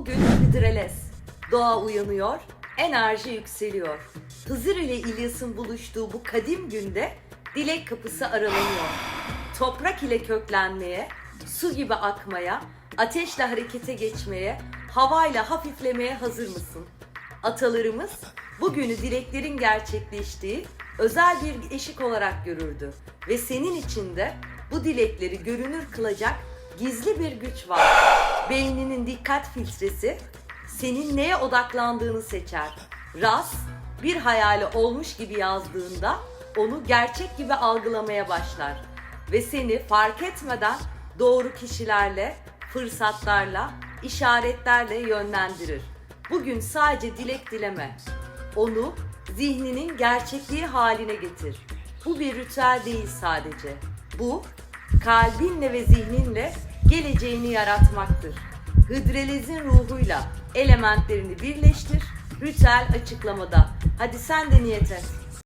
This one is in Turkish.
Bugün Hıdrellez. Doğa uyanıyor, enerji yükseliyor. Hızır ile İlyas'ın buluştuğu bu kadim günde dilek kapısı aralanıyor. Toprak ile köklenmeye, su gibi akmaya, ateşle harekete geçmeye, havayla hafiflemeye hazır mısın? Atalarımız bugünü dileklerin gerçekleştiği özel bir eşik olarak görürdü. Ve senin içinde bu dilekleri görünür kılacak gizli bir güç var. Beyninin dikkat filtresi senin neye odaklandığını seçer. Ras bir hayali olmuş gibi yazdığında onu gerçek gibi algılamaya başlar ve seni fark etmeden doğru kişilerle, fırsatlarla, işaretlerle yönlendirir. Bugün sadece dilek dileme. Onu zihninin gerçekliği haline getir. Bu bir ritüel değil sadece. Bu kalbinle ve zihninle geleceğini yaratmaktır. Hıdrellez'in ruhuyla elementlerini birleştir. Ritüel açıklamada. Hadi sen de niyet et.